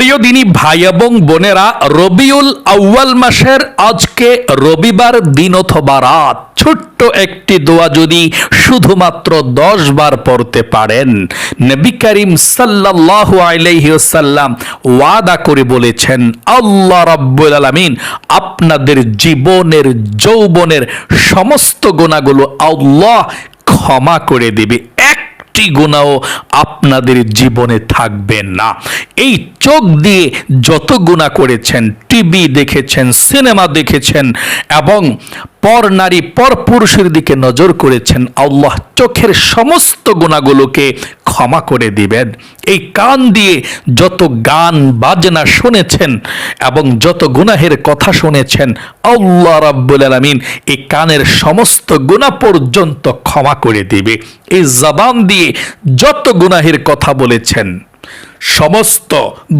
প্রিয় দিনী ভাই এবং বোনেরা, রবিউল আউয়াল মাসের আজকে রবিবার দিন অথবা রাত, ছোট্ট একটি দোয়া যদি শুধুমাত্র দশ বার পড়তে পারেন। নবী করিম সাল্লাল্লাহু আলাইহি ওয়াসাল্লাম ওয়াদা করে বলেছেন, আল্লাহ রাব্বুল আলামিন আপনাদের জীবনের, যৌবনের সমস্ত গুণাগুলো আল্লাহ ক্ষমা করে দিবে। একটি গুণাও আপনাদের জীবনে থাকবে না। এই চোখ দিয়ে যত গুণা করেছেন, টিভি দেখেছেন, সিনেমা দেখেছেন এবং পর নারী, পর পুরুষের দিকে নজর করেছেন। আল্লাহ চোখের সমস্ত গুণাগুলোকে ক্ষমা করে দিবেন। এই কান দিয়ে যত গান, বাজনা শুনেছেন এবং যত গুনাহের কথা শুনেছেন, আল্লাহ রাব্বুল আলামিন এই কানের সমস্ত গুনাহ পর্যন্ত ক্ষমা করে দিবে। এই জবান দিয়ে যত গুনাহের কথা বলেছেন, সমস্ত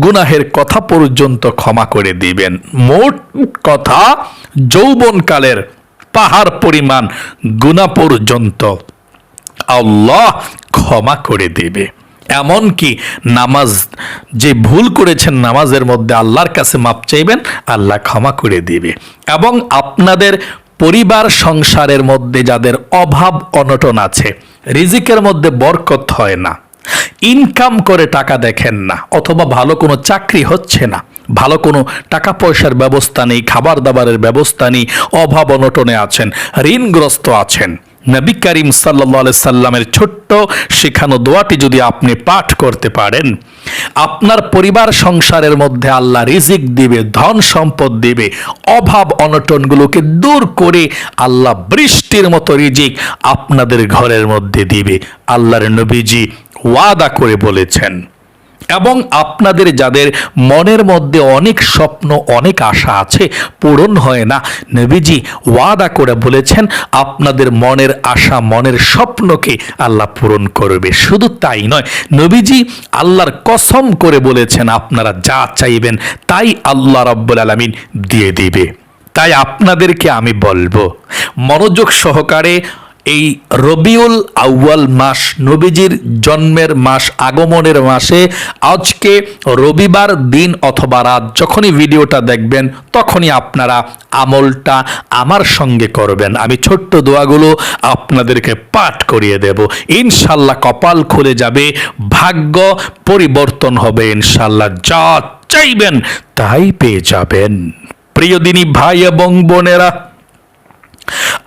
গুনাহের কথা পর্যন্ত ক্ষমা করে দিবেন। মোট কথা যৌবনকালের পাহাড় পরিমাণ গুণা পর্যন্ত আল্লাহ ক্ষমা করে দেবে। এমনকি নামাজ, যে ভুল করেছেন নামাজের মধ্যে আল্লাহর কাছে মাপ চাইবেন, আল্লাহ ক্ষমা করে দেবে। এবং আপনাদের পরিবার সংসারের মধ্যে যাদের অভাব অনটন আছে, রিজিকের মধ্যে বরকত হয় না, ইনকাম করে টাকা দেখেন না, অথবা ভালো কোনো চাকরি হচ্ছে না ভালো কোনো টাকা পয়সার ব্যবস্থা নেই খাবার দাবারের ব্যবস্থা নেই, অভাব অনটনে আছেন, ঋণগ্রস্ত আছেন। নবী করিম সাল্লা সাল্লামের ছোট্ট শেখানো দোয়াটি যদি আপনি পাঠ করতে পারেন, আপনার পরিবার সংসারের মধ্যে আল্লাহ রিজিক দিবে, ধন সম্পদ দিবে, অভাব অনটনগুলোকে দূর করে আল্লাহ বৃষ্টির মতো রিজিক আপনাদের ঘরের মধ্যে দিবে। আল্লাহর নবীজি ওয়াদা করে বলেছেন। এবং আপনাদের যাদের মনের মধ্যে অনেক স্বপ্ন, অনেক আশা আছে, পূরণ হয় না। নবীজি ওয়াদা করে বলেছেন, আপনাদের মনের আশা, মনের স্বপ্নকে আল্লাহ পূরণ করবে। শুধু তাই নয়, নবীজি আল্লাহর কসম করে বলেছেন, আপনারা যা চাইবেন তাই আল্লাহ রব্বুল আলমিন দিয়ে দিবে। তাই আপনাদেরকে আমি বলব, মনোযোগ সহকারে এই রবিউল আউয়াল মাস নবীজির জন্মের মাস, আগমনের মাসে আজকে রবিবার দিন অথবা রাত যখনই ভিডিওটা দেখবেন, তখনই আপনারা আমলটা আমার সঙ্গে করবেন। আমি ছোট্ট দোয়াগুলো আপনাদেরকে পাঠ করিয়ে দেব। ইনশাল্লাহ কপাল খুলে যাবে, ভাগ্য পরিবর্তন হবে ইনশাল্লাহ। যা চাইবেন তাই পেয়ে যাবেন। প্রিয় দিনী ভাই এবং বোনেরা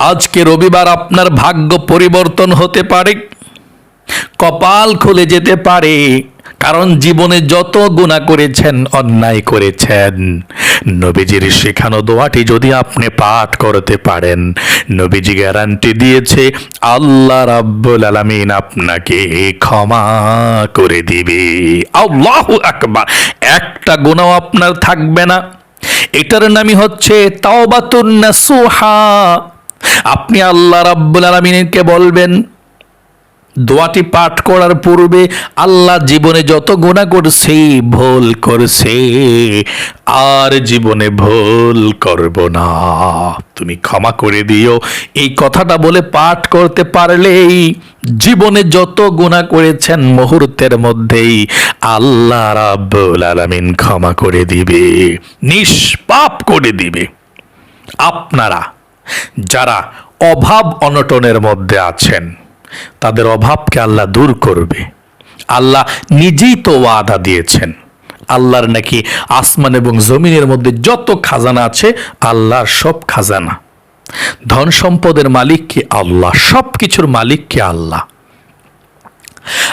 আজকে রবিবার আপনার ভাগ্য পরিবর্তন হতে পারে, কপাল খুলে যেতে পারে, কারণ জীবনে যত গুণা করেছেন, অন্যায় করেছেন। নবীজির শেখানো দোয়াটি যদি আপনি পাঠ করতে পারেন, নবীজি গ্যারান্টি দিয়েছে, আল্লাহ রাব্বুল আলামিন আপনাকে ক্ষমা করে দিবে। আল্লাহু আকবার। একটা গুণাও আপনার থাকবে না। এটার নামই হচ্ছে তাওবাতুন নাসুহা। আপনি আল্লাহ রাব্বুল আলামিনকে বলবেন, দোয়াটি পাঠ করার পূর্বে আল্লাহ জীবনে যত গুণা করছে, ভুল করছে, আর জীবনে ভুল করব না। তুমি ক্ষমা করে দিও। এই কথাটা বলে পাঠ করতে পারলেই জীবনে যত গুণা করেছেন মুহূর্তের মধ্যেই আল্লাহ রাব্বুল আলামিন ক্ষমা করে দিবে, নিষ্পাপ করে দিবে। আপনারা যারা অভাব অনটনের মধ্যে আছেন, তাদের অভাবকে আল্লাহ দূর করবে। আল্লাহ নিজেই তো ওয়াদা দিয়েছেন। আল্লাহর নাকি আসমান এবং জমিনের মধ্যে যত খাজানা আছে, আল্লাহর সব খাজানা। ধন সম্পদের মালিক কি আল্লাহ? সব কিছুর মালিক কি আল্লাহ?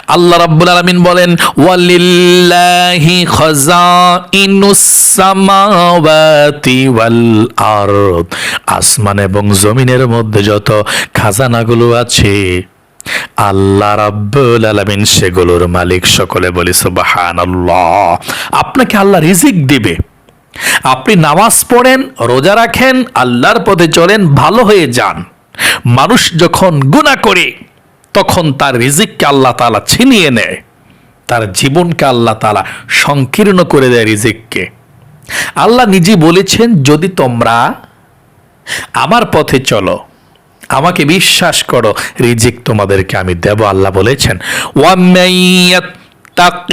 আল্লাহ রাব্বুল আলামিন বলেন, ওয়ালিল্লাহি খাযাইনুস সামাওয়াতি ওয়াল আরদ। আসমান এবং জমিনের মধ্যে যত খাজানাগুলো আছে, আল্লাহ রাব্বুল আলামিন সেগুলোর মালিক সকলে বলি, সুবহানাল্লাহ। আপনাকে আল্লাহ রিজিক দিবে। আপনি নামাজ পড়েন, রোজা রাখেন, আল্লাহর পথে চলেন, ভালো হয়ে যান। মানুষ যখন গুনাহ করে তখন তার রিজিককে আল্লাহ তালা ছিনিয়ে নেয়। তার জীবনকে আল্লাহ তালা সংকীর্ণ করে দেয় রিজিককে। আল্লাহ নিজে বলেছেন, যদি তোমরা আমার পথে চলো, আমাকে বিশ্বাস করো, রিজিক তোমাদেরকে আমি দেব। আল্লাহ বলেছেন يتق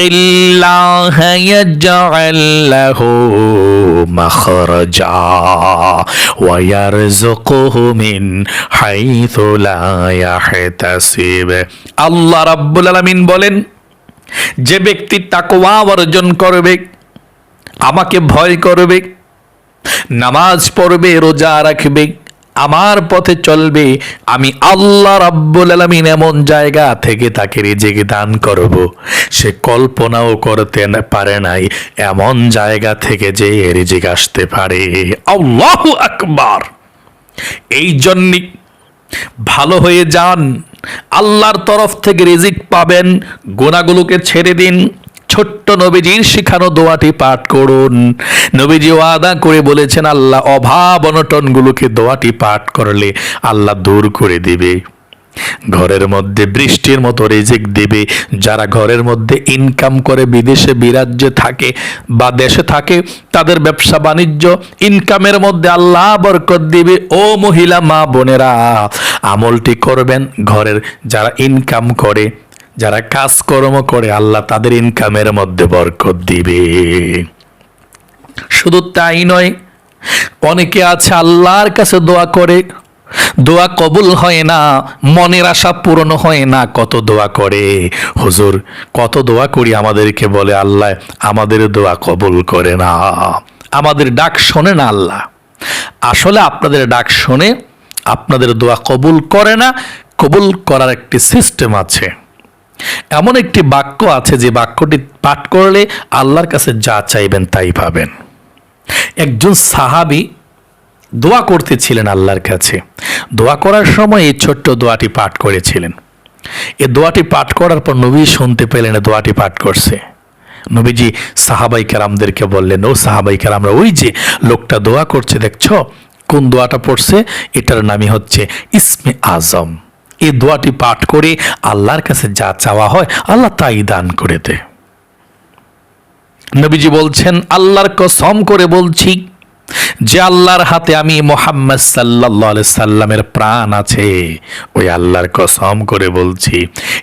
يجعل له مخرجا ويرزقه من حيث لا يحتسب আল্লাহ রাব্বুল আলামিন বলেন যে ব্যক্তি তাকওয়া অর্জন করবে আমাকে ভয় করবে নামাজ পড়বে রোজা রাখবে আমার পথে চলবে, আমি আল্লাহ রাব্বুল আলামিন এমন জায়গা থেকে তাকে রিজিক দান করব। সে কল্পনাও করতে পারে নাই, এমন জায়গা থেকে যে রিজিক আসতে পারে। আল্লাহু আকবার! এই জন্যই ভালো হয়ে যান, আল্লাহর তরফ থেকে রিজিক পাবেন গোনাগুলোকে ছেড়ে দিন। ছোট্ট নবীজির শিখানো দোয়াটি পাঠ করুন। নবীজি ওয়াদা করে বলেছেন, আল্লাহ অভাব অনটনগুলোকে দোয়াটি পাঠ করলে আল্লাহ দূর করে দেবে। ঘরের মধ্যে বৃষ্টির মতো রিজিক দিবে। যারা ঘরের মধ্যে ইনকাম করে, বিদেশে বিরাজ্যে থাকে বা দেশে থাকে, তাদের ব্যবসা বাণিজ্য ইনকামের মধ্যে আল্লাহ বরকত দিবে। ও মহিলা, মা বোনেরা, আমলটি করবেন। ঘরের যারা ইনকাম করে যারা কাজকর্ম করে আল্লাহ তাদের ইনকামের মধ্যে বরকত দিবে। শুধু তাই নয়, অনেকে আছে আল্লাহর কাছে দোয়া করে, দোয়া কবুল হয় না, মনের আশা পূরণ হয় না, কত দোয়া করে। হুজুর, কত দোয়া করি আমাদেরকে বলে আল্লাহ, আমাদের দোয়া কবুল করে না। আমাদের ডাক শোনে না আল্লাহ। আসলে আপনাদের ডাক শোনে, আপনাদের দোয়া কবুল করে না, কবুল করার একটি সিস্টেম আছে। এমন একটি বাক্য আছে যে বাক্যটি পাঠ করলে আল্লাহর কাছে যা চাইবেন তাই পাবেন। একজন সাহাবি দোয়া করতেছিলেন আল্লাহর কাছে। দোয়া করার সময় এই ছোট্ট দোয়াটি পাঠ করেছিলেন। এ দোয়াটি পাঠ করার পর নবী শুনতে পেলেন দোয়াটি পাঠ করছে। নবীজি সাহাবাই কারামদেরকে বললেন, ও সাহাবাই কারামরা ওই যে লোকটা দোয়া করছে, দেখছ? কোন দোয়াটা পড়ছে? এটার নামই হচ্ছে ইসমে আজম। এই দোয়াটি পাঠ করে আল্লাহর কাছে যা চাওয়া হয়, আল্লাহ তাই দান করে দেয় নবীজি বলছেন, আল্লাহর কসম করে বলছি, যে আল্লাহর হাতে আমি মোহাম্মদ সাল্লাহ সাল্লামের প্রাণ আছে, ওই আল্লাহর কসম করে বলছি,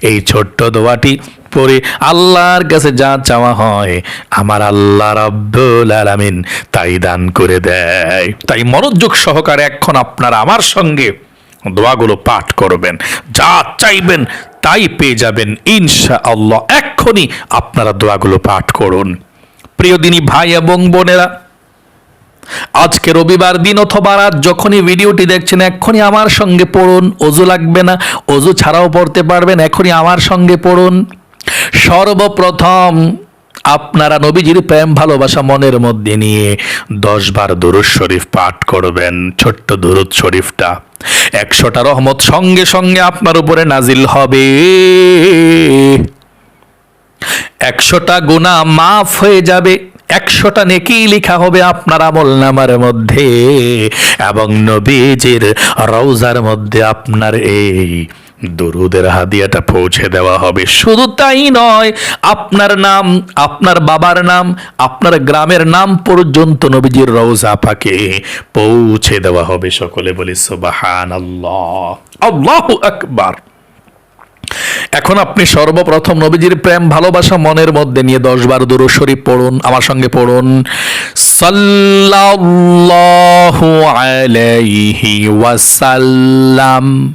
এই ছোট্ট দোয়াটি পরে আল্লাহর কাছে যা চাওয়া হয়, আমার আল্লাহ রব্বুল আলামিন তাই দান করে দেয়। তাই মনোযোগ সহকারে এখন আপনারা আমার সঙ্গে দোয়াগুলো পাঠ করবেন। যা চাইবেন তাই পেয়ে যাবেন। ইনশা আল্লাহ এক্ষুনি আপনারা দোয়াগুলো পাঠ করুন। প্রিয় দিনী ভাই এবং বোনেরা, আজকে রবিবার দিন অথবা রাত যখনই ভিডিওটি দেখছেন, এক্ষুনি আমার সঙ্গে পড়ুন। অজু লাগবে না, অজু ছাড়াও পড়তে পারবেন এখনই আমার সঙ্গে পড়ুন। সর্বপ্রথম আপনারা নবীজির প্রেম, ভালোবাসা মনের মধ্যে নিয়ে দশ বার দুরুদ শরীফ পাঠ করবেন, ছোট্ট দুরুদ শরীফটা। একশোটা রহমত সঙ্গে সঙ্গে আপনার উপরে নাজিল হবে। একশোটা গুণা মাফ হয়ে যাবে, একশোটা নেকি লেখা হবে আপনার আমল নামার মধ্যে, এবং নবীজির রৌজার মধ্যে আপনার এই দরুদের হাদিয়াটা পৌঁছে দেওয়া হবে। শুধু তাই নয়, আপনার নাম, আপনার বাবার নাম, আপনার গ্রামের নাম পর্যন্ত নবীজির রৌজা পাকে পৌঁছে দেওয়া হবে সকলে বলি সুবাহান আল্লাহ আল্লাহু আকবার। এখন আপনি সর্বপ্রথম নবীজির প্রেম, ভালোবাসা মনের মধ্যে নিয়ে দশ বার দুরু শরীফ পড়ুন, আমার সঙ্গে পড়ুন। সাল্লাল্লাহু আলাইহি ওয়াসাল্লাম।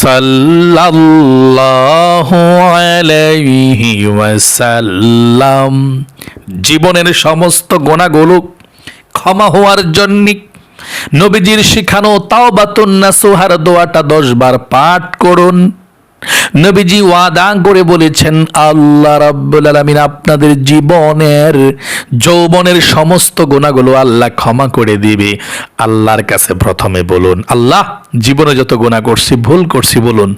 সাল্লাল্লাহু আলাইহি ওয়াসাল্লাম, জীবনের সমস্ত গোনাগুলো ক্ষমা হওয়ার জন্য নবীজির শিখানো তাও বাতুন্না সোহার দোয়াটা দশ বার পাঠ করুন। নবীজি ওয়াদা করে বলেছেন, আল্লাহ রাব্বুল আলামিন আপনাদের জীবনের যৌবনের সমস্ত গুণাগুলো আল্লাহ ক্ষমা করে দিবে। আল্লাহর কাছে প্রথমে বলুন, আল্লাহ, জীবনে যত গুণা করছি, ভুল করছি বলুন।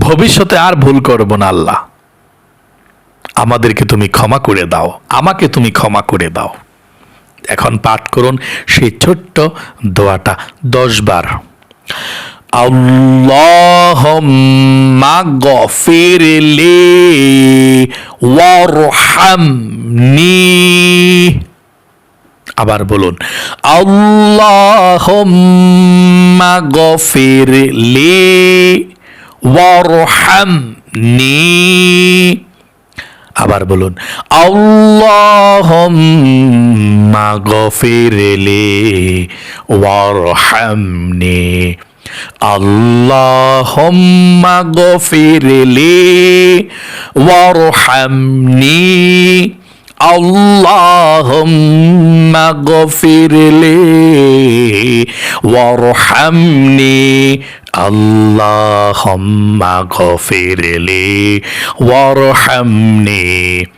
ভবিষ্যতে আর ভুল করব না আল্লাহ। আমাদেরকে তুমি ক্ষমা করে দাও, আমাকে তুমি ক্ষমা করে দাও। এখন পাঠ করুন সেই ছোট্ট দোয়াটা দশ বার اللهم اغفر لي আবার বলুন আল্লাহুম্মা গফিরলি ওয়ারহামনি আবার বলুন আল্লাহুম্মা গফিরলি ওয়ারহামনি اللهم اغفر لي وارحمني اللهم اغفر لي وارحمني اللهم اغفر لي وارحمني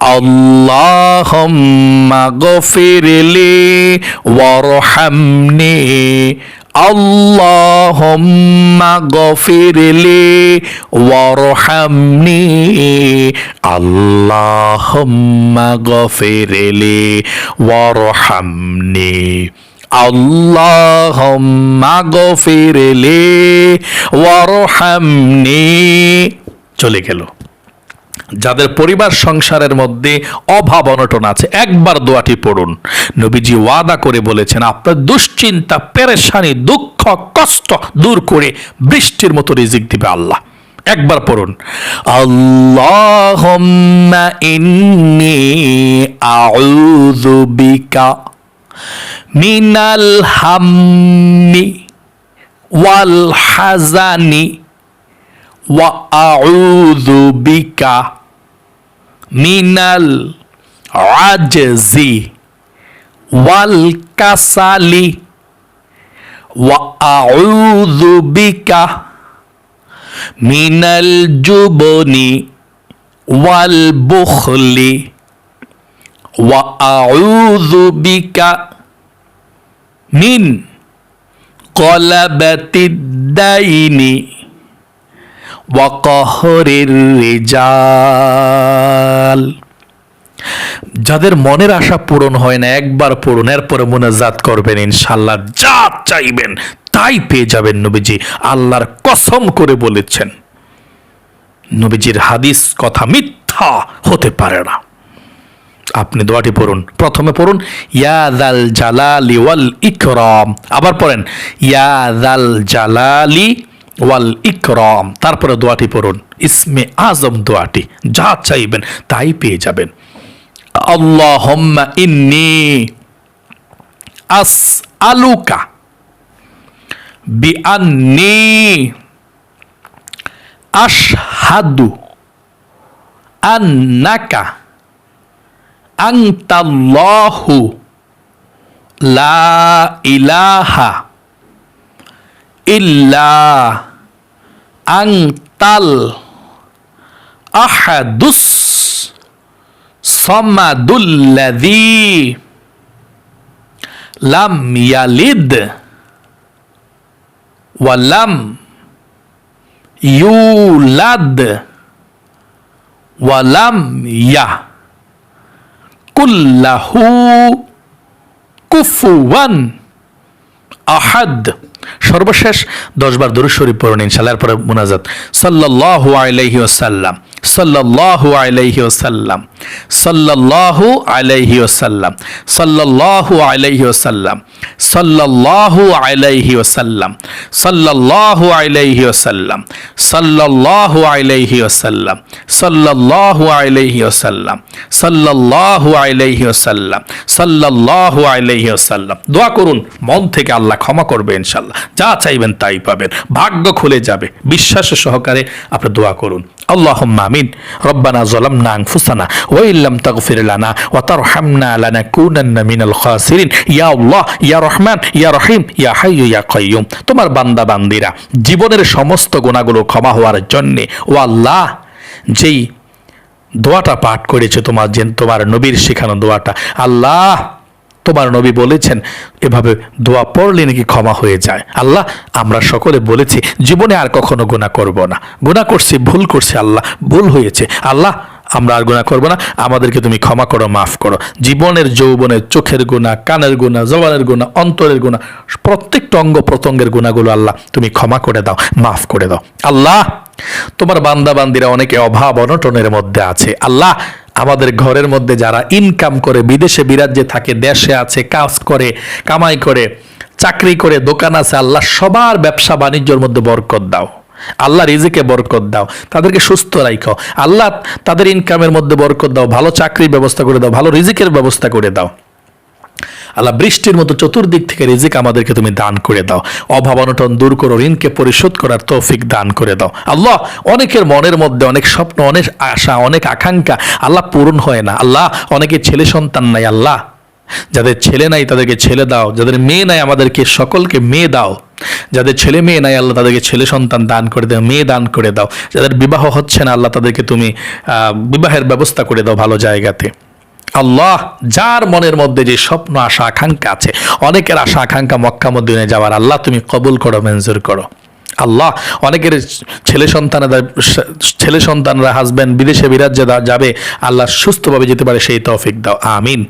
আল্লাহুম্মা গফিরলি ওয়ারহামনি। আল্লাহুম্মা গফিরলি ওয়ারহামনি। আল্লাহুম্মা গফিরলি ওয়ারহামনি। আল্লাহুম্মা গফিরলি ওয়ারহামনি। চলে গেল। যাদের পরিবার সংসারের মধ্যে অভাব অনটন আছে, একবার দোয়াটি পড়ুন। নবীজি ওয়াদা করে বলেছেন, আপনার দুশ্চিন্তা, পেরেশানি, দুঃখ, কষ্ট দূর করে বৃষ্টির মতো রিজিক দিবে আল্লাহ। একবার পড়ুন, আল্লাহুম্মা ইন্নি মিনাল হাম্মি ওয়াল হাজানি ওয়া আউযু বিকা মিনাল আজজি ওয়াল কাসালি ওয়া আউযু বিকা মিনাল জুবনি ওয়াল বুখলি ওয়া আউযু বিকা মিন কলাবাতিদ দাইনি ওয়াকহরের রেজাল। যাদের মনের আশা পূরণ হয় না, একবার পূরণ এরপরে মনে মোনাজাত করবেন ইনশাল্লাহ যা চাইবেন, তাই পেয়ে যাবেন নবীজি। আল্লাহর কসম করে বলেছেন, নবীজির হাদিস কথা মিথ্যা হতে পারে না। আপনি দোয়াটি পড়ুন, প্রথমে পড়ুন ইয়াদাল জালালি ওয়াল ইকরাম আবার পড়েন ইয়াদাল জালালি ওয়াল ইকরম, তারপরে দোয়াটি পড়ুন। ইসমে আজম দোয়াটি যা চাইবেন তাই পেয়ে যাবেন। আল্লাহুম্মা ইন্নি আস আলুকা বিআন্নি আশহাদু আন্নাকা আনতাল্লাহু লা ইলাহা ইল্লা Angtal Ahadus Somadul Ladhi Lam Yalid Walam Yulad Walam Yah Kullahu Kufuwan Ahad সর্বশেষ দশবার দরুদ শরীফ পড়ুন ইনশাল্লাহ পরে মুনাজাত। সাল্লাল্লাহু আলাইহি ওয়াসাল্লাম। সাল্লাল্লাহু আলাইহি ওয়াসাল্লাম। সাল্লাল্লাহু আলাইহি ওয়াসাল্লাম। সাল্লাল্লাহু আলাইহি ওয়াসাল্লাম। সাল্লাল্লাহু আলাইহি ওয়াসাল্লাম। সাল্লাল্লাহু আলাইহি ওয়াসাল্লাম। সাল্লাল্লাহু আলাইহি ওয়াসাল্লাম। সাল্লাল্লাহু আলাইহি ওয়াসাল্লাম। সাল্লাল্লাহু আলাইহি ওয়াসাল্লাম। সাল্লাল্লাহু আলাইহি ওয়াসাল্লাম। দোয়া করুন, মন থেকে আল্লাহ ক্ষমা করবে ইনশাল্লাহ যা চাইবেন তাই পাবেন। ভাগ্য খুলে যাবে। বিশ্বাস সহকারে আপনি দোয়া করুন। আমিন। রব্বানা জলাম না আংফুসানা ওয়া ইল্লাম তাগফির লানা ওয়া তারহামনা লানাকুনান্না মিনাল খাসিরিন। ইয়া আল্লাহ, ইয়া রহমান, ইয়া রহিম, ইয়া হাইয়ু, ইয়া কাইয়ুম। তোমার বান্দা, বান্দিরা, জীবনের সমস্ত গুণাগুলো ক্ষমা হওয়ার জন্যে ও আল্লাহ, যেই দোয়াটা পাঠ করেছে তোমার যে তোমার নবীর শেখানো দোয়াটা, আল্লাহ তোমার নবী বলেছেন, এভাবে দোয়া পড়লে নাকি ক্ষমা হয়ে যায়। আল্লাহ, আমরা সকলে বলেছি, জীবনে আর কখনো গুণা করব না। গুণা করছি, ভুল করছি, আল্লাহ, ভুল হয়েছে। আল্লাহ, আমরা আর গুণা করব না। আমাদেরকে তুমি ক্ষমা করো, মাফ করো। জীবনের, যৌবনের, চোখের গুণা কানের গুণা জবানের গুণা অন্তরের গুণা প্রত্যেকটা অঙ্গ প্রত্যঙ্গের গুণাগুলো আল্লাহ, তুমি ক্ষমা করে দাও, মাফ করে দাও। আল্লাহ, তোমার বান্দা বান্দিরা অনেকে অভাব, অনটনের মধ্যে আছে। আল্লাহ আমাদের ঘরের মধ্যে যারা ইনকাম করে, বিদেশে বিরাজ্যে থাকে, দেশে আছে, কাজ করে, কামাই করে, চাকরি করে, দোকান আছে, আল্লাহ সবার ব্যবসা বাণিজ্যর মধ্যে বরকত দাও। আল্লাহ রিজিকে বরকত দাও। তাদেরকে সুস্থ রাখো আল্লাহ তাদের ইনকামের মধ্যে বরকত দাও, ভালো চাকরির ব্যবস্থা করে দাও, ভালো রিজিকের ব্যবস্থা করে দাও। আল্লাহ বৃষ্টির মতো চতুর্দিক থেকে রিজিক আমাদেরকে তুমি দান করে দাও। অভাব অনটন দূর করো, ঋণকে পরিশোধ করার তৌফিক দান করে দাও। আল্লাহ অনেকের মনের মধ্যে অনেক স্বপ্ন, অনেক আশা, অনেক আকাঙ্ক্ষা, আল্লাহ পূরণ হয় না। আল্লাহ অনেকে ছেলে সন্তান নাই, আল্লাহ। যাদের ছেলে নাই তাদেরকে ছেলে দাও। যাদের মেয়ে নাই আমাদেরকে সকলকে মেয়ে দাও। যাদের ছেলে মেয়ে নাই আল্লাহ তাদেরকে ছেলে সন্তান দান করে দাও, মেয়ে দান করে দাও। যাদের বিবাহ হচ্ছে না আল্লাহ তাদেরকে তুমি বিবাহের ব্যবস্থা করে দাও ভালো জায়গাতে। আল্লাহ, যার মনের মধ্যে যে স্বপ্ন, আশা, আকাঙ্ক্ষা আছে, অনেকের আশা, আকাঙ্ক্ষা মক্কা মদিনে যাওয়ার, আল্লাহ তুমি কবুল করো, মঞ্জুর করো। আল্লাহ, অনেকের ছেলে সন্তানেরা, ছেলে সন্তানরা হাজব্যান্ড বিদেশে বিরাজ্যে যাবে, আল্লাহ সুস্থভাবে যেতে পারে, সেই তৌফিক দাও, আমিন।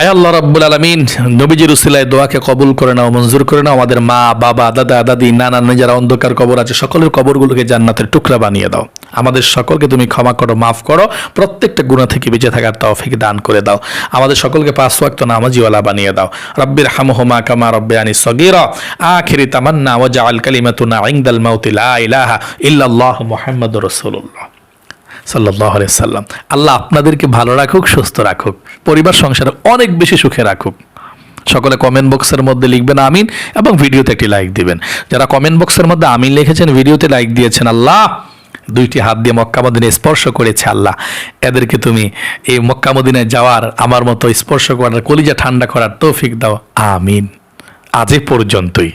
আয় আল্লাহ রাব্বুল আলামিন, নবীজির উসিলায় দোয়াকে কবুল করে নাও, মঞ্জুর করে নাও, আমাদের মা, বাবা, দাদা, দাদি, নানা যারা অন্ধকার কবর আছে, সকলের কবরগুলোকে জান্নাতের টুকরা বানিয়ে দাও। আমাদের সকলকে তুমি ক্ষমা করো, মাফ করো, প্রত্যেকটা গুণা থেকে বেঁচে থাকার তৌফিক দান করে দাও। আমাদের সকলকে পাঁচ ওয়াক্ত নামাজিওয়ালা বানিয়ে দাও। রব্বির হামহুমা কামা রব্বায়ানি সগীরা, আখিরি তামান্না ওয়া জাআল কালিমাতুনা ইনদাল মাউতি লা ইলাহা ইল্লাল্লাহ মুহাম্মাদুর রাসূলুল্লাহ। সাল্লাহ সাল্লাম। আল্লাহ আপনাদেরকে ভালো রাখুক, সুস্থ রাখুক, পরিবার, সংসারে অনেক বেশি সুখে রাখুক। সকলে কমেন্ট বক্সের মধ্যে লিখবেন আমিন এবং ভিডিওতে একটি লাইক দিবেন। যারা কমেন্ট বক্সের মধ্যে আমিন লিখেছেন ভিডিওতে লাইক দিয়েছেন আল্লাহ। দুইটি হাত দিয়ে মক্কামদিনায় স্পর্শ করেছে আল্লাহ। এদেরকে তুমি এই মক্কা মদিনায় যাওয়ার, আমার মতো স্পর্শ করার, কলিজা ঠান্ডা করার তৌফিক দাও। আমিন। আজ পর্যন্তই।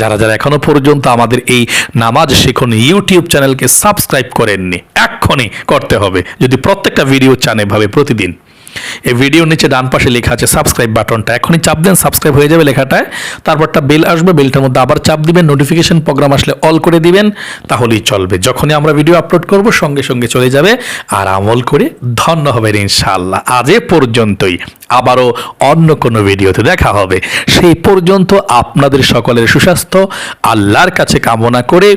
যারা যারা এখনও পর্যন্ত আমাদের এই নামাজ শিখুন ইউটিউব চ্যানেলকে সাবস্ক্রাইব করেননি এক্ষণে করতে হবে। যদি প্রত্যেকটা ভিডিও চান এভাবে প্রতিদিন। এই ভিডিওর নিচে ডান পাশে লেখা আছে সাবস্ক্রাইব বাটনটা এখনই চাপ দেন সাবস্ক্রাইব হয়ে যাবে লেখাটায়। তারপরটা বেল আসবে বেলটার মধ্যে আবার চাপ দিবেন নোটিফিকেশন প্রোগ্রাম আসলে অল করে দিবেন, তাহলেই চলবে। যখনই আমরা ভিডিও আপলোড করব, সঙ্গে সঙ্গে চলে যাবে। আর আমল করে ধন্য হবেন ইনশাআল্লাহ। আজ এ পর্যন্তই। আবারও অন্য কোনো ভিডিওতে দেখা হবে। সেই পর্যন্ত আপনাদের সকলের সুস্বাস্থ্য, আল্লাহর কাছে কামনা করে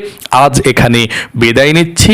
আজ এখানে বিদায় নিচ্ছি।